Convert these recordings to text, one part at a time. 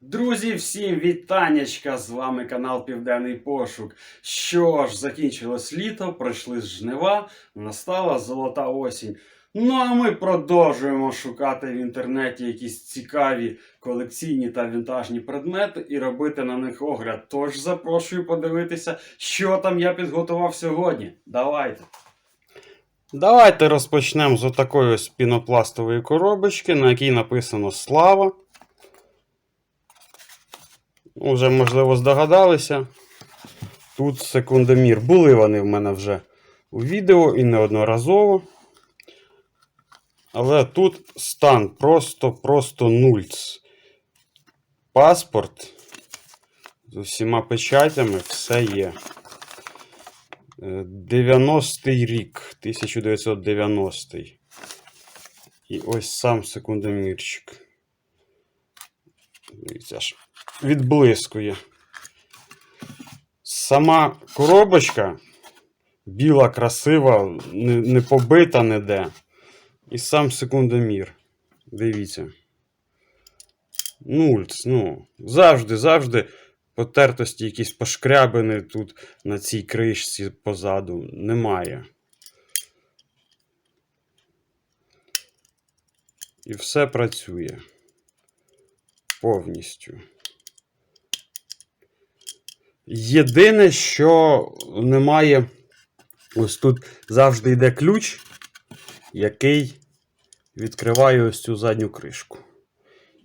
Друзі, всім вітаннячка! З вами канал Південний Пошук. Що ж, закінчилось літо, пройшли жнива, настала золота осінь. Ну а ми продовжуємо шукати в інтернеті якісь цікаві колекційні та вінтажні предмети і робити на них огляд. Тож запрошую подивитися, що там я підготував сьогодні. Давайте. Давайте розпочнемо з отакої ось пінопластової коробочки, на якій написано Слава. Уже, можливо, здогадалися. Тут секундомір. Були вони в мене вже у відео і неодноразово. Але тут стан просто-просто нульц. Паспорт з усіма печатями все є. Е, 90-й рік, 1990. І ось сам секундомірчик. Дивіться аж відблискує. Сама коробочка біла, красива, не, не побита ніде. І сам секундомір. Дивіться. Нульц, ну. Завжди, завжди потертості якісь пошкрябини тут на цій кришці позаду немає. І все працює повністю. Єдине, що немає. Ось тут завжди йде ключ, який відкриває ось цю задню кришку.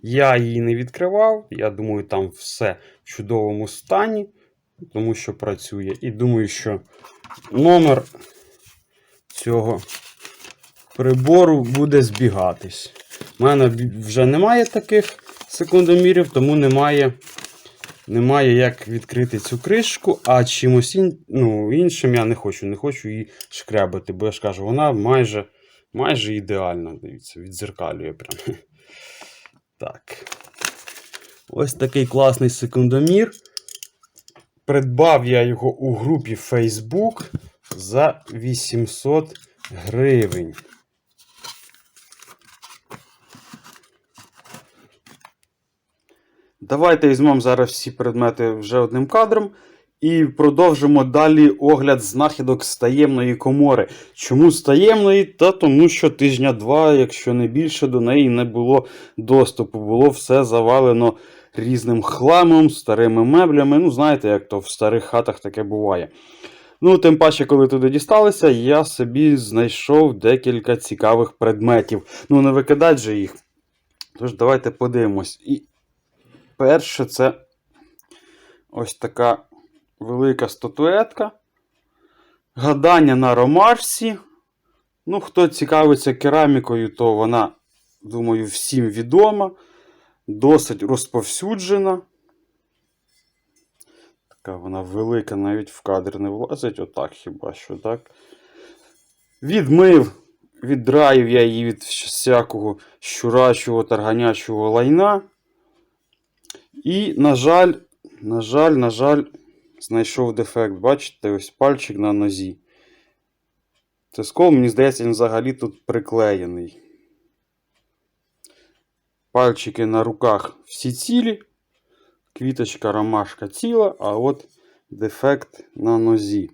Я її не відкривав. Я думаю, там все в чудовому стані, тому що працює. І думаю, що номер цього прибору буде збігатись. У мене вже немає таких секундомірів, тому немає, немає як відкрити цю кришку, а чимось ін, ну, іншим я не хочу. Не хочу її шкрябати, бо я ж кажу, вона майже майже ідеальна. Дивіться, відзеркалює прям. Так. Ось такий класний секундомір. Придбав я його у групі Facebook за 800 гривень. Давайте візьмемо зараз всі предмети вже одним кадром. І продовжимо далі огляд знахідок з таємної комори. Чому з таємної? Та тому що тижня два, якщо не більше, до неї не було доступу. Було все завалено різним хламом, старими меблями. Ну, знаєте, як то в старих хатах таке буває. Ну, тим паче, коли туди дісталися, я собі знайшов декілька цікавих предметів. Ну, не викидать же їх. Тож, давайте подивимось. І перше, це ось така велика статуетка. Гадання на ромашці. Ну, хто цікавиться керамікою, то вона, думаю, всім відома. Досить розповсюджена. Така вона велика, навіть в кадр не влазить. Отак хіба що, так? Відмив, віддраїв я її від всякого щурачого тарганячого лайна. І, на жаль, на жаль, на жаль, знайшов дефект. Бачите, ось пальчик на нозі. Це скол, мені здається, він взагалі тут приклеєний. Пальчики на руках всі цілі. Квіточка ромашка ціла, а от дефект на нозі.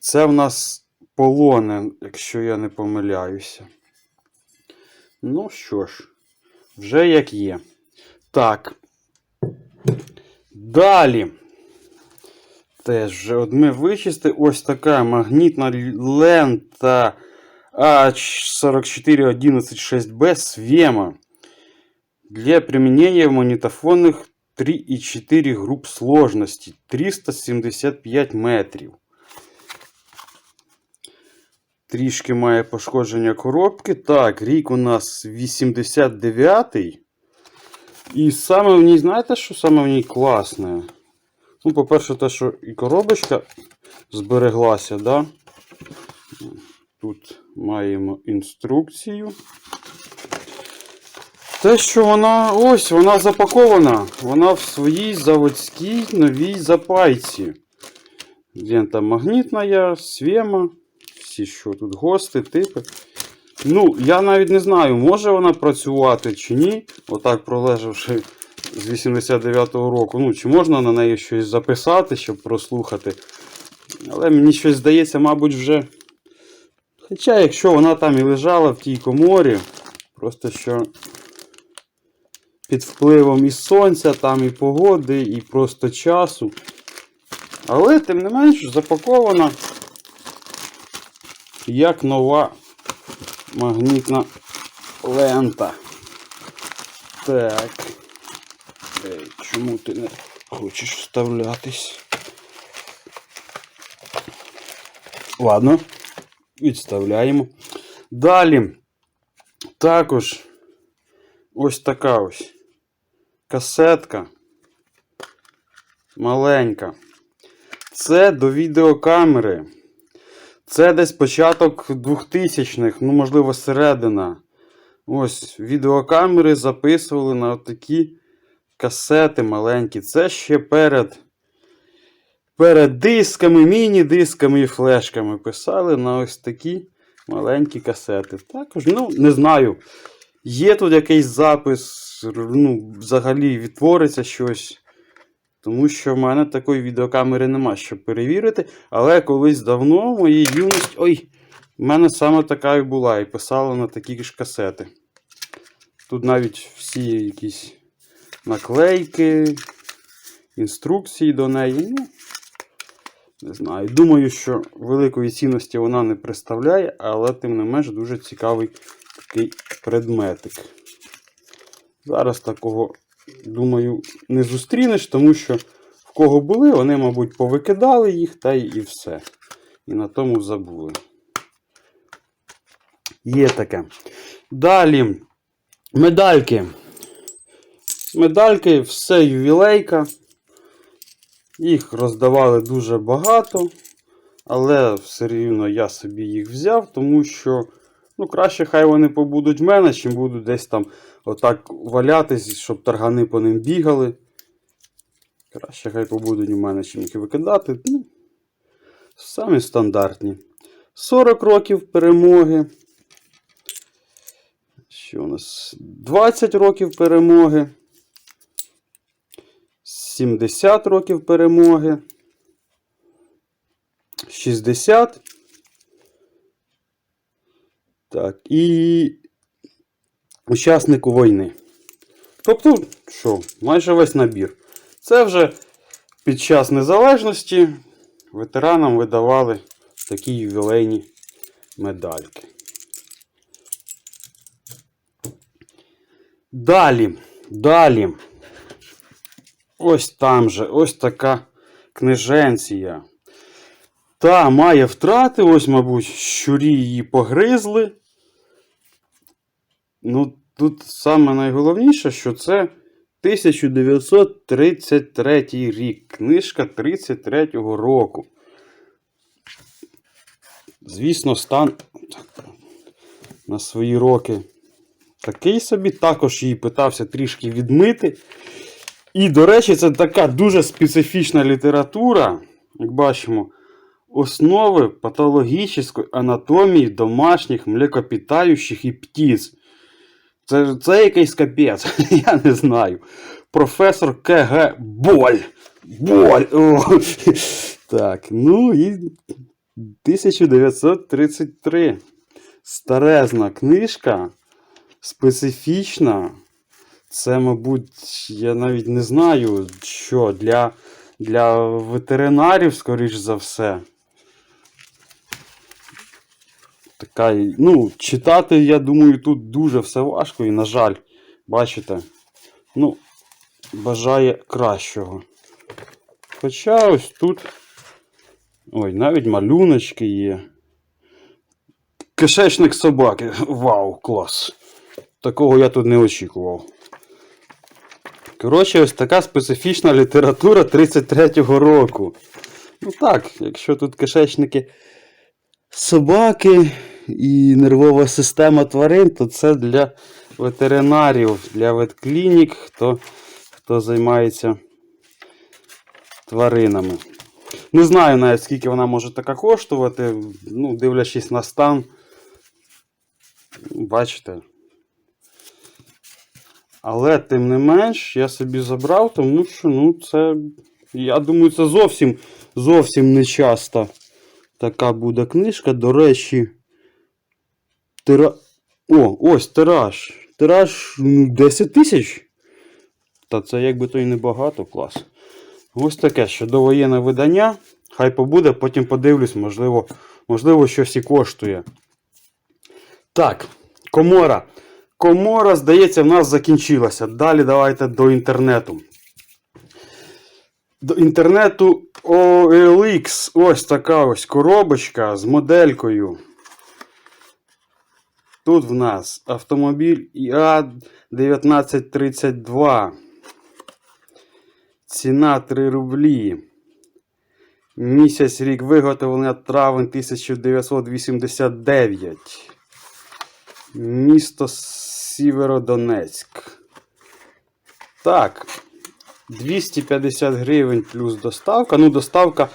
Це в нас полоне, якщо я не помиляюся. Ну що ж, вже як є. Так. Далі. Теж от ми вичисти ось така магнітна лента А44116B Свема для применения в магнитофонных 3,4 групп сложности 375 метрів. Трішки має пошкодження коробки. Так, рік у нас 89-й. І саме в ній, знаєте, що саме в ній класне? Ну, по-перше, те, що і коробочка збереглася, да? Тут маємо інструкцію. Те, що вона ось, вона запакована. Вона в своїй заводській новій запайці. Лента магнітна, свема. Всі, що тут гости, типи. Ну, я навіть не знаю, може вона працювати чи ні. Отак пролежавши з 89-го року. Ну, чи можна на неї щось записати, щоб прослухати. Але мені щось здається, мабуть, вже. Хоча, якщо вона там і лежала в тій коморі, просто що під впливом і сонця, там і погоди, і просто часу. Але, тим не менш, запакована як нова магнітна лента. Так. Чому ти не хочеш вставлятись? Ладно, відставляємо. Далі. Також ось така ось касетка. Маленька. Це до відеокамери. Це десь початок 2000-х, ну, можливо, середина. Ось відеокамери записували на такі касети маленькі. Це ще перед перед дисками, міні-дисками і флешками. Писали на ось такі маленькі касети. Також, ну, не знаю. Є тут якийсь запис, ну, взагалі відтвориться щось. Тому що в мене такої відеокамери нема, щоб перевірити. Але колись давно в моїй юності. Ой! в мене саме така і була, і писала на такі ж касети. Тут навіть всі якісь наклейки, інструкції до неї. Ну, не знаю. Думаю, що великої цінності вона не представляє, але тим не менш дуже цікавий такий предметик. Зараз такого, думаю, не зустрінеш, тому що в кого були, вони, мабуть, повикидали їх та і все. І на тому забули. Є таке. Далі. Медальки. Медальки, все ювілейка. Їх роздавали дуже багато, але все рівно я собі їх взяв, тому що ну, краще хай вони побудуть в мене, чим будуть десь там отак валятись, щоб таргани по ним бігали. Краще хай побудуть у мене, чим їх викидати. Ну, самі стандартні. 40 років перемоги. Що у нас? 20 років перемоги. 70 років перемоги. 60. Так, і учаснику війни. Тобто, що, майже весь набір. Це вже під час незалежності ветеранам видавали такі ювілейні медальки. Далі, далі. Ось там же, ось така книженція. Та має втрати, ось, мабуть, щурі її погризли. Ну, тут саме найголовніше, що це 1933 рік. Книжка 33-го року. Звісно, стан на свої роки такий собі. Також її питався трішки відмити. І, до речі, це така дуже специфічна література, як бачимо, основи патологічної анатомії домашніх млекопитаючих і птиць. Це, це якийсь капець, я не знаю. Професор КГ Боль. Боль. О. Так, ну і 1933. Старезна книжка. Специфічна. Це, мабуть, я навіть не знаю, що для, для ветеринарів, скоріш за все. Така, ну, читати, я думаю, тут дуже все важко і, на жаль, бачите, ну, бажає кращого. Хоча ось тут. Ой, навіть малюночки є. Кишечник собаки. Вау, клас! Такого я тут не очікував. Коротше, ось така специфічна література 33-го року. Ну так, якщо тут кишечники собаки і нервова система тварин, то це для ветеринарів, для ветклінік, хто, хто займається тваринами. Не знаю навіть скільки вона може така коштувати, ну, дивлячись на стан. Бачите? Але тим не менш, я собі забрав, тому що, ну, це. Я думаю, це зовсім зовсім не часто така буде книжка. До речі, тира... О, ось тираж. Тираж ну, 10 тисяч. Та це якби то і небагато, клас. Ось таке ще довоєнне видання. Хай побуде, потім подивлюсь, можливо, можливо, щось і коштує. Так, комора. Комора, здається, в нас закінчилася. Далі давайте до інтернету. До інтернету OLX. Ось така ось коробочка з моделькою. Тут в нас автомобіль ІА-1932. Ціна 3 рублі. Місяць рік виготовлення травень 1989. Місто Сіверодонецьк. Так. 250 гривень плюс доставка. Ну, доставка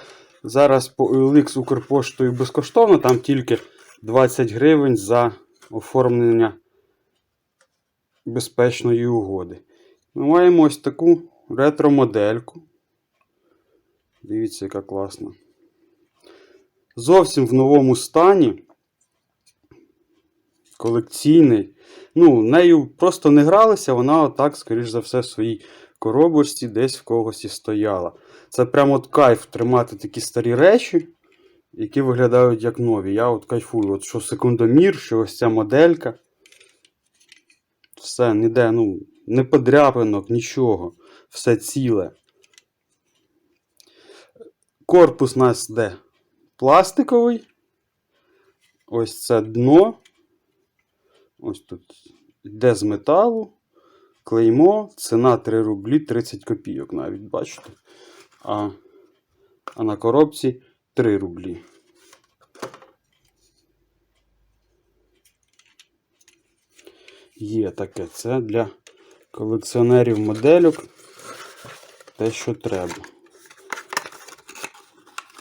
зараз по OLX Укрпоштою безкоштовно, там тільки 20 гривень за оформлення безпечної угоди. Ми маємо ось таку ретро-модельку. Дивіться, яка класна. Зовсім в новому стані. Колекційний. Ну, нею просто не гралися, вона отак, скоріш за все, в своїй коробочці десь в когось і стояла. Це прямо от кайф тримати такі старі речі, які виглядають як нові. Я от кайфую, от що секундомір, що ось ця моделька. Все, ніде, ну, не подряпинок, нічого. Все ціле. Корпус у нас де пластиковий. Ось це дно. Ось тут йде з металу. Клеймо, ціна 3 рублі 30 копійок навіть, бачите? А, а на коробці 3 рублі. Є таке. Це для колекціонерів модельок. Те, що треба.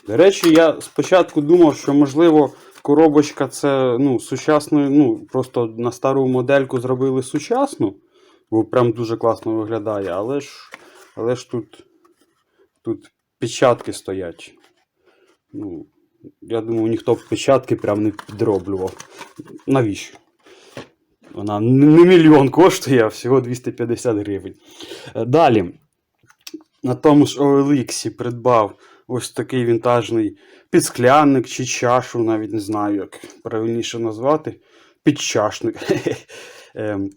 До речі, я спочатку думав, що можливо коробочка це ну, сучасною, ну, просто на стару модельку зробили сучасну, бо прям дуже класно виглядає, але ж, але ж тут, тут печатки стоять. Ну, я думаю, ніхто б печатки прям не підроблював. Навіщо? Вона не мільйон коштує, а всього 250 гривень. Е, Далі. На тому ж OLX придбав ось такий вінтажний підсклянник чи чашу, навіть не знаю, як правильніше назвати. Підчашник. Ем,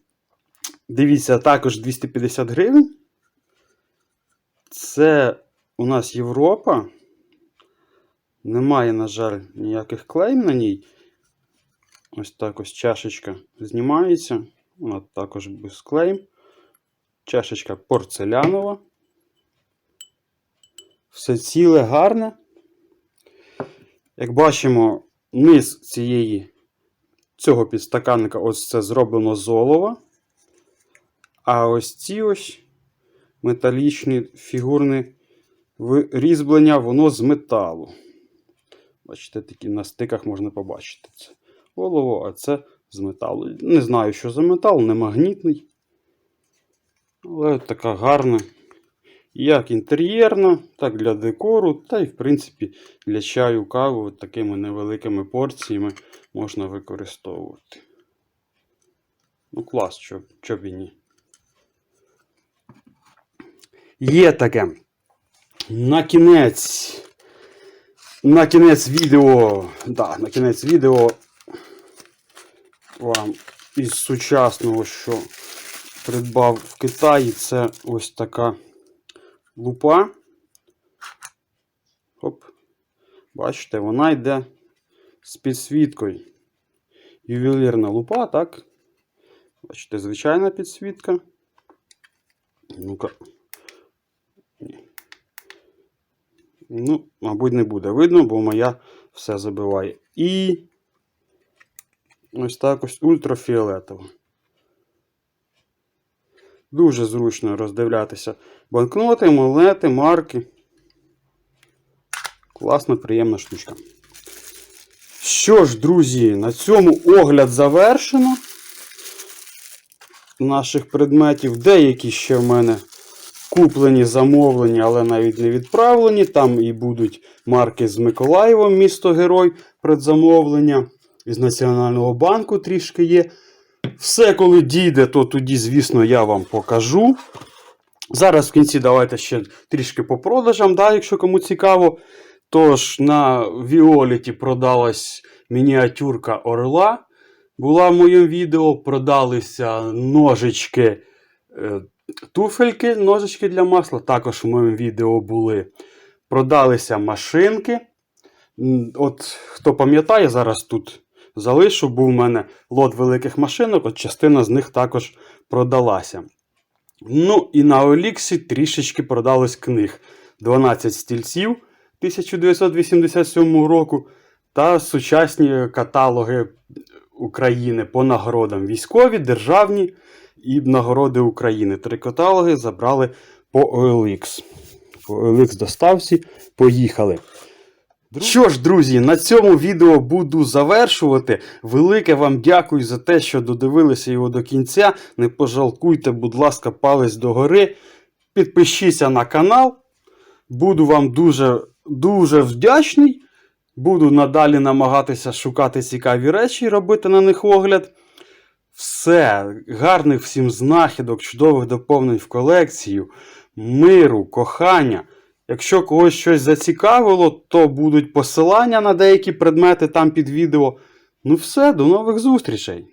Дивіться, також 250 гривень. Це у нас Європа. Немає, на жаль, ніяких клейм на ній. Ось так ось чашечка знімається. Вона також без клейм. Чашечка порцелянова. Все ціле гарне. Як бачимо, низ цієї, цього підстаканника ось це зроблено з олова. А ось ці ось металічні фігурні різьблення, воно з металу. Бачите, такі на стиках можна побачити це. Олово, а це з металу. Не знаю, що за метал, не магнітний. Але така гарна. Як інтер'єрна, так для декору, та й, в принципі, для чаю, каву такими невеликими порціями можна використовувати. Ну, клас, що, що б і ні. Є таке. На кінець. На кінець відео. Да, на кінець відео вам із сучасного, що придбав в Китаї, це ось така лупа. Оп. Бачите, вона йде з підсвіткою. Ювелірна лупа, так? Бачите, звичайна підсвітка. Ну-ка. Ну, мабуть, не буде видно, бо моя все забиває. І ось так ось ультрафіолетово. Дуже зручно роздивлятися банкноти, монети, марки. Класна, приємна штучка. Що ж, друзі, на цьому огляд завершено. Наших предметів. Деякі ще в мене куплені, замовлені, але навіть не відправлені. Там і будуть марки з Миколаєвом, місто Герой, предзамовлення. Із Національного банку трішки є. Все, коли дійде, то тоді, звісно, я вам покажу. Зараз в кінці давайте ще трішки по продажам, да, якщо кому цікаво. Тож на Віоліті продалась мініатюрка Орла. Була в моєму відео, продалися ножички, е, туфельки, ножички для масла. Також в моєму відео були. Продалися машинки. От хто пам'ятає, зараз тут залишу, був у мене лот великих машинок, от частина з них також продалася. Ну і на Оліксі трішечки продалось книг. 12 стільців 1987 року та сучасні каталоги України по нагородам військові, державні і нагороди України. Три каталоги забрали по OLX. По OLX доставці поїхали. Що ж, друзі, на цьому відео буду завершувати. Велике вам дякую за те, що додивилися його до кінця. Не пожалкуйте, будь ласка, палець догори. Підпишіться на канал. Буду вам дуже, дуже вдячний. Буду надалі намагатися шукати цікаві речі і робити на них огляд. Все, гарних всім знахідок, чудових доповнень в колекцію, миру, кохання. Якщо когось щось зацікавило, то будуть посилання на деякі предмети там під відео. Ну все, до нових зустрічей!